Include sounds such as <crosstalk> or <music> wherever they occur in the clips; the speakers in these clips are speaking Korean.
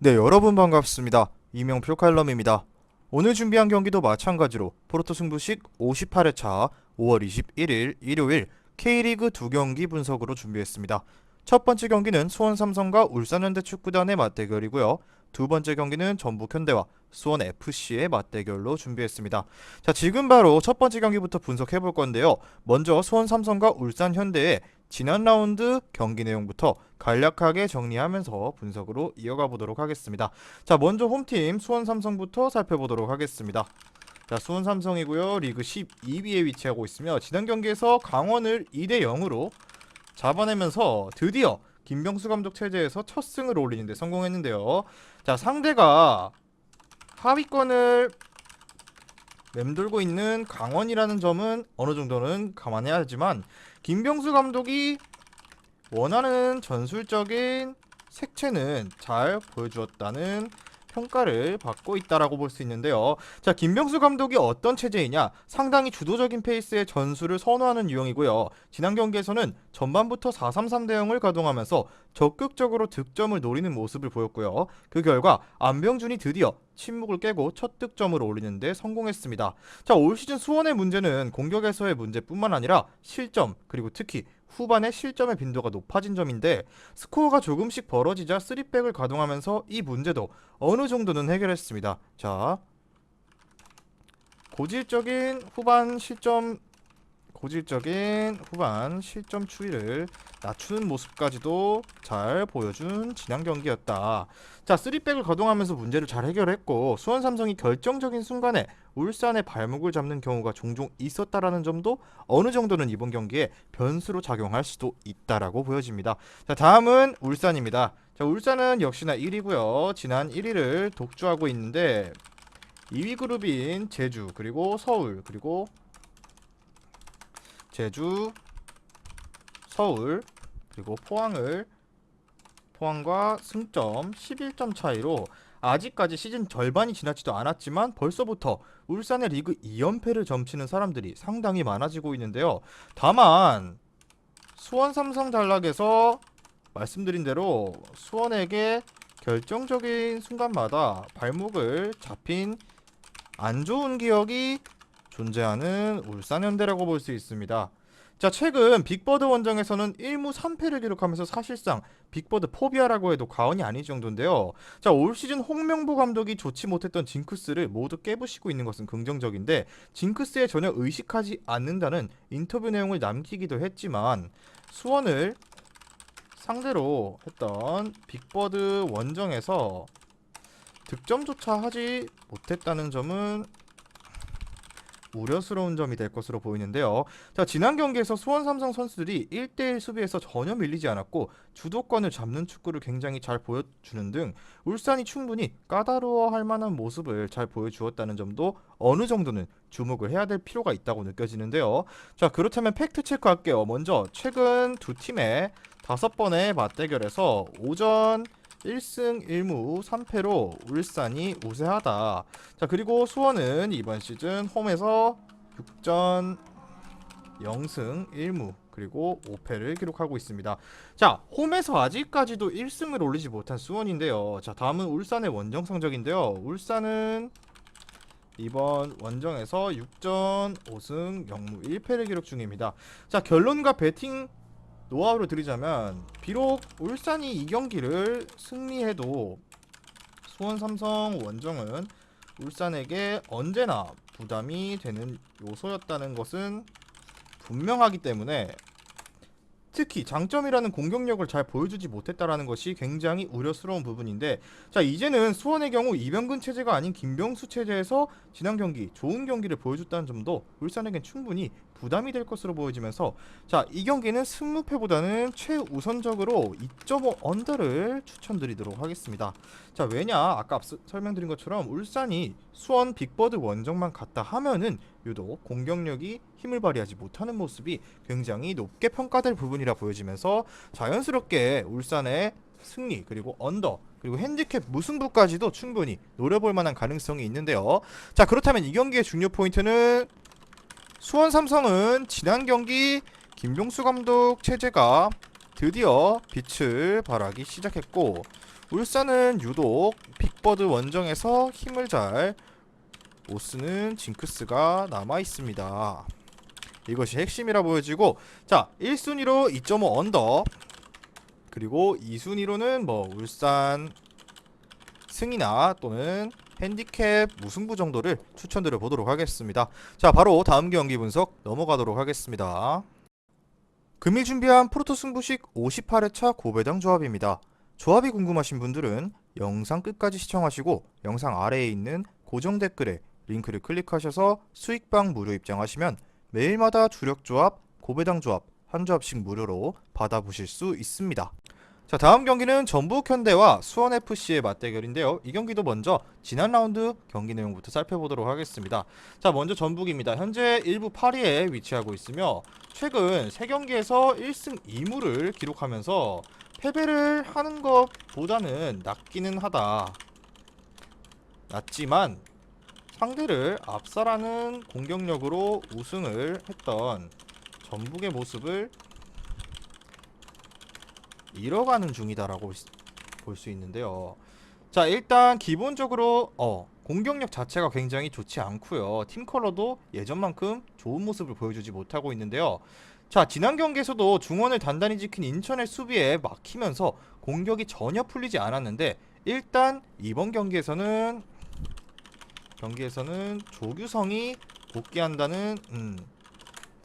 네, 여러분 반갑습니다. 이명표 칼럼입니다. 오늘 준비한 경기도 마찬가지로 프로토 승부식 58회차 5월 21일 일요일 K리그 두 경기 분석으로 준비했습니다. 첫 번째 경기는 수원 삼성과 울산현대 축구단의 맞대결이고요. 두 번째 경기는 전북 현대와 수원 FC의 맞대결로 준비했습니다. 자, 지금 바로 첫 번째 경기부터 분석해 볼 건데요. 먼저 수원 삼성과 울산 현대의 지난 라운드 경기 내용부터 간략하게 정리하면서 분석으로 이어가 보도록 하겠습니다. 자, 먼저 홈팀 수원 삼성부터 살펴보도록 하겠습니다. 자, 수원 삼성이고요. 리그 12위에 위치하고 있으며 지난 경기에서 강원을 2대 0으로 잡아내면서 드디어 김병수 감독 체제에서 첫 승을 올리는데 성공했는데요. 자, 상대가 하위권을 맴돌고 있는 강원이라는 점은 어느 정도는 감안해야 하지만 김병수 감독이 원하는 전술적인 색채는 잘 보여주었다는 평가를 받고 있다라고 볼 수 있는데요. 자, 김병수 감독이 어떤 체제이냐? 상당히 주도적인 페이스의 전술을 선호하는 유형이고요. 지난 경기에서는 전반부터 4-3-3 대응을 가동하면서 적극적으로 득점을 노리는 모습을 보였고요. 그 결과 안병준이 드디어 침묵을 깨고 첫 득점을 올리는데 성공했습니다. 자, 올 시즌 수원의 문제는 공격에서의 문제뿐만 아니라 실점 그리고 특히 후반에 실점의 빈도가 높아진 점인데 스코어가 조금씩 벌어지자 3백을 가동하면서 이 문제도 어느 정도는 해결했습니다. 자, 고질적인 후반 실점 고질적인 후반 실점 추이를 낮추는 모습까지도 잘 보여준 지난 경기였다. 자, 3백을 가동하면서 문제를 잘 해결했고 수원 삼성이 결정적인 순간에 울산의 발목을 잡는 경우가 종종 있었다라는 점도 어느 정도는 이번 경기에 변수로 작용할 수도 있다라고 보여집니다. 자, 다음은 울산입니다. 자, 울산은 역시나 1위고요. 지난 1위를 독주하고 있는데 2위 그룹인 제주 그리고 서울 그리고 제주, 서울 그리고 포항을 포항과 승점 11점 차이로 아직까지 시즌 절반이 지나지도 않았지만 벌써부터 울산의 리그 2연패를 점치는 사람들이 상당히 많아지고 있는데요. 다만 수원 삼성 단락에서 말씀드린 대로 수원에게 결정적인 순간마다 발목을 잡힌 안 좋은 기억이 존재하는 울산현대라고 볼 수 있습니다. 자, 최근 빅버드 원정에서는 1무 3패를 기록하면서 사실상 빅버드 포비아라고 해도 과언이 아닐 정도인데요. 자, 올 시즌 홍명보 감독이 좋지 못했던 징크스를 모두 깨부시고 있는 것은 긍정적인데 징크스에 전혀 의식하지 않는다는 인터뷰 내용을 남기기도 했지만 수원을 상대로 했던 빅버드 원정에서 득점조차 하지 못했다는 점은 우려스러운 점이 될 것으로 보이는데요. 자, 지난 경기에서 수원 삼성 선수들이 1대1 수비에서 전혀 밀리지 않았고 주도권을 잡는 축구를 굉장히 잘 보여주는 등 울산이 충분히 까다로워 할 만한 모습을 잘 보여주었다는 점도 어느 정도는 주목을 해야 될 필요가 있다고 느껴지는데요. 자, 그렇다면 팩트 체크할게요. 먼저 최근 두 팀의 다섯 번의 맞대결에서 오전 1승 1무 3패로 울산이 우세하다. 자, 그리고 수원은 이번 시즌 홈에서 6전 0승 1무 그리고 5패를 기록하고 있습니다. 자, 홈에서 아직까지도 1승을 올리지 못한 수원인데요. 자, 다음은 울산의 원정 성적인데요. 울산은 이번 원정에서 6전 5승 0무 1패를 기록 중입니다. 자, 결론과 배팅 노하우를 드리자면 비록 울산이 이 경기를 승리해도 수원 삼성 원정은 울산에게 언제나 부담이 되는 요소였다는 것은 분명하기 때문에 특히 장점이라는 공격력을 잘 보여주지 못했다라는 것이 굉장히 우려스러운 부분인데 자 이제는 수원의 경우 이병근 체제가 아닌 김병수 체제에서 지난 경기 좋은 경기를 보여줬다는 점도 울산에겐 충분히 부담이 될 것으로 보여지면서 자 이 경기는 승무패보다는 최우선적으로 2.5 언더를 추천드리도록 하겠습니다. 자 왜냐 아까 앞서 설명드린 것처럼 울산이 수원 빅버드 원정만 갔다 하면은 유독 공격력이 힘을 발휘하지 못하는 모습이 굉장히 높게 평가될 부분이라 보여지면서 자연스럽게 울산의 승리 그리고 언더 그리고 핸디캡 무승부까지도 충분히 노려볼 만한 가능성이 있는데요. 자 그렇다면 이 경기의 중요 포인트는 수원 삼성은 지난 경기 김병수 감독 체제가 드디어 빛을 발하기 시작했고 울산은 유독 빅버드 원정에서 힘을 잘 못 쓰는 징크스가 남아 있습니다. 이것이 핵심이라 보여지고 자 1순위로 2.5 언더 그리고 2순위로는 뭐 울산 승이나 또는 핸디캡 무승부 정도를 추천드려 보도록 하겠습니다. 자 바로 다음 경기 분석 넘어가도록 하겠습니다. 금일 준비한 프로토 승부식 58회차 고배당 조합입니다. 조합이 궁금하신 분들은 영상 끝까지 시청하시고 영상 아래에 있는 고정 댓글에 링크를 클릭하셔서 수익방 무료 입장하시면 매일마다 주력 조합, 고배당 조합 한 조합씩 무료로 받아보실 수 있습니다. 자 다음 경기는 전북 현대와 수원 FC의 맞대결인데요. 이 경기도 먼저 지난 라운드 경기 내용부터 살펴보도록 하겠습니다. 자 먼저 전북입니다. 현재 1부 8위에 위치하고 있으며 최근 3경기에서 1승 2무를 기록하면서 패배를 하는 것보다는 낫기는 하다. 낫지만 상대를 압살하는 공격력으로 우승을 했던 전북의 모습을 잃어가는 중이다라고 볼 수 있는데요. 자 일단 기본적으로 어 공격력 자체가 굉장히 좋지 않고요. 팀 컬러도 예전만큼 좋은 모습을 보여주지 못하고 있는데요. 자 지난 경기에서도 중원을 단단히 지킨 인천의 수비에 막히면서 공격이 전혀 풀리지 않았는데 일단 이번 경기에서는 경기에서는 조규성이 복귀한다는 음,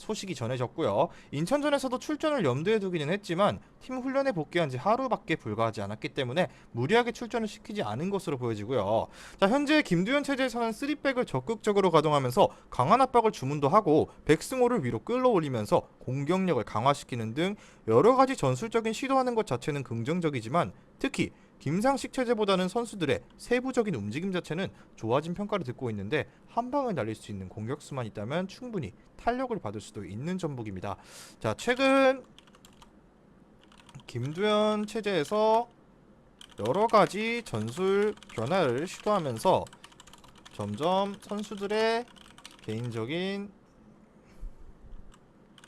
소식이 전해졌고요. 인천전에서도 출전을 염두에 두기는 했지만 팀 훈련에 복귀한 지 하루밖에 불과하지 않았기 때문에 무리하게 출전을 시키지 않은 것으로 보여지고요. 자, 현재 김두현 체제에서는 3백을 적극적으로 가동하면서 강한 압박을 주문도 하고 백승호를 위로 끌어올리면서 공격력을 강화시키는 등 여러 가지 전술적인 시도하는 것 자체는 긍정적이지만 특히 김상식 체제보다는 선수들의 세부적인 움직임 자체는 좋아진 평가를 듣고 있는데 한 방을 날릴 수 있는 공격수만 있다면 충분히 탄력을 받을 수도 있는 전북입니다. 자, 최근 김두현 체제에서 여러 가지 전술 변화를 시도하면서 점점 선수들의 개인적인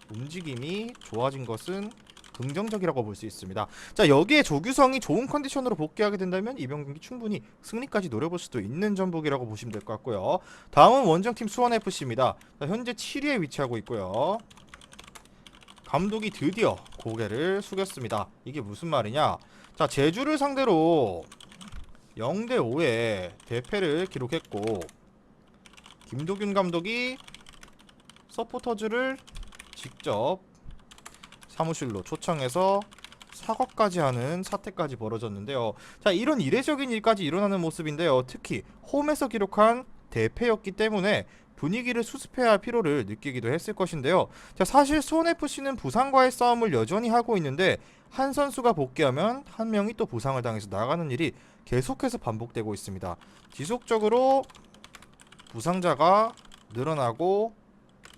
움직임이 좋아진 것은 긍정적이라고 볼 수 있습니다. 자 여기에 조규성이 좋은 컨디션으로 복귀하게 된다면 이번 경기 충분히 승리까지 노려볼 수도 있는 전북이라고 보시면 될 것 같고요. 다음은 원정팀 수원 FC입니다. 자, 현재 7위에 위치하고 있고요. 감독이 드디어 고개를 숙였습니다. 이게 무슨 말이냐? 자 제주를 상대로 0대 5의 대패를 기록했고 김도균 감독이 서포터즈를 직접 사무실로 초청해서 사과까지 하는 사태까지 벌어졌는데요. 자, 이런 이례적인 일까지 일어나는 모습인데요. 특히 홈에서 기록한 대패였기 때문에 분위기를 수습해야 할 필요를 느끼기도 했을 것인데요. 자, 사실 수원 FC는 부상과의 싸움을 여전히 하고 있는데 한 선수가 복귀하면 한 명이 또 부상을 당해서 나가는 일이 계속해서 반복되고 있습니다. 지속적으로 부상자가 늘어나고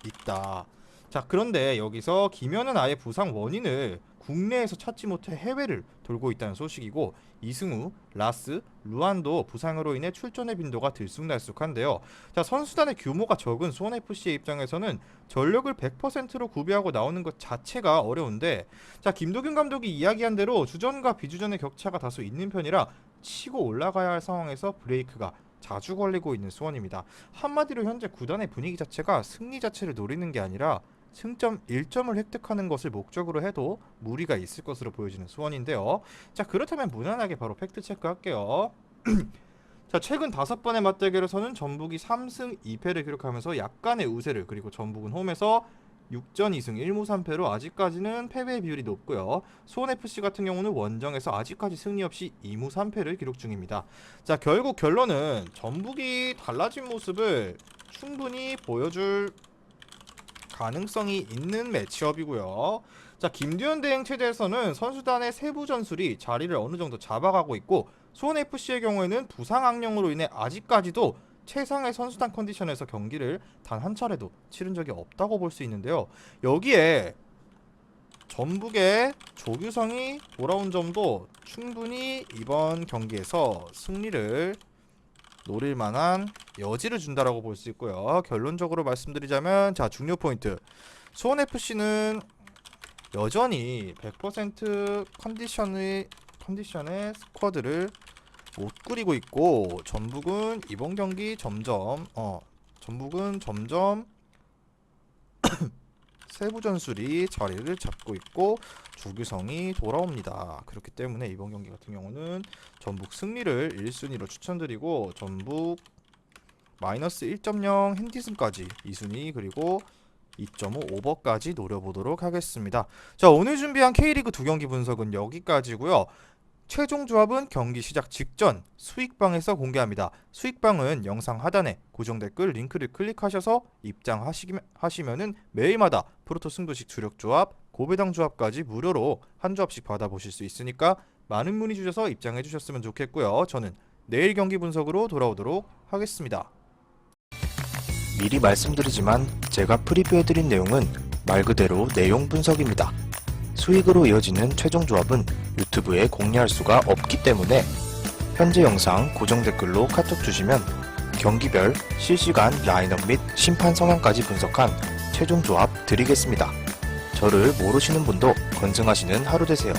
있다. 자 그런데 여기서 김현은 아예 부상 원인을 국내에서 찾지 못해 해외를 돌고 있다는 소식이고 이승우, 라스, 루안도 부상으로 인해 출전의 빈도가 들쑥날쑥한데요. 자 선수단의 규모가 적은 수원 FC의 입장에서는 전력을 100%로 구비하고 나오는 것 자체가 어려운데 자 김도균 감독이 이야기한 대로 주전과 비주전의 격차가 다소 있는 편이라 치고 올라가야 할 상황에서 브레이크가 자주 걸리고 있는 수원입니다. 한마디로 현재 구단의 분위기 자체가 승리 자체를 노리는 게 아니라 승점 1점을 획득하는 것을 목적으로 해도 무리가 있을 것으로 보여지는 수원인데요. 자 그렇다면 무난하게 바로 팩트 체크 할게요. <clears throat> 자 최근 다섯 번의 맞대결에서는 전북이 3승 2패를 기록하면서 약간의 우세를 그리고 전북은 홈에서 6전 2승 1무 3패로 아직까지는 패배 비율이 높고요. 수원FC 같은 경우는 원정에서 아직까지 승리 없이 2무 3패를 기록 중입니다. 자 결국 결론은 전북이 달라진 모습을 충분히 보여줄 가능성이 있는 매치업이고요. 자 김두현 대행 체제에서는 선수단의 세부 전술이 자리를 어느 정도 잡아가고 있고 수원 FC의 경우에는 부상 악령으로 인해 아직까지도 최상의 선수단 컨디션에서 경기를 단 한 차례도 치른 적이 없다고 볼 수 있는데요. 여기에 전북의 조규성이 돌아온 점도 충분히 이번 경기에서 승리를 노릴 만한 여지를 준다라고 볼 수 있고요. 결론적으로 말씀드리자면 자 중요 포인트 수원 FC는 여전히 100% 컨디션의 컨디션의 스쿼드를 못 꾸리고 있고 전북은 이번 경기 점점 어 전북은 점점 세부 전술이 자리를 잡고 있고 주규성이 돌아옵니다. 그렇기 때문에 이번 경기 같은 경우는 전북 승리를 1순위로 추천드리고 전북 마이너스 1.0 핸디슨까지 2순위 그리고 2.5 오버까지 노려보도록 하겠습니다. 자 오늘 준비한 K리그 두 경기 분석은 여기까지고요. 최종 조합은 경기 시작 직전 수익방에서 공개합니다. 수익방은 영상 하단에 고정 댓글 링크를 클릭하셔서 입장하시면은 매일마다 프로토 승부식 주력 조합, 고배당 조합까지 무료로 한 조합씩 받아보실 수 있으니까 많은 문의 주셔서 입장해 주셨으면 좋겠고요. 저는 내일 경기 분석으로 돌아오도록 하겠습니다. 미리 말씀드리지만 제가 프리뷰해드린 내용은 말 그대로 내용 분석입니다. 수익으로 이어지는 최종 조합은 유튜브에 공개할 수가 없기 때문에 현재 영상 고정 댓글로 카톡 주시면 경기별 실시간 라인업 및 심판 성향까지 분석한 최종 조합 드리겠습니다. 저를 모르시는 분도 건승하시는 하루 되세요.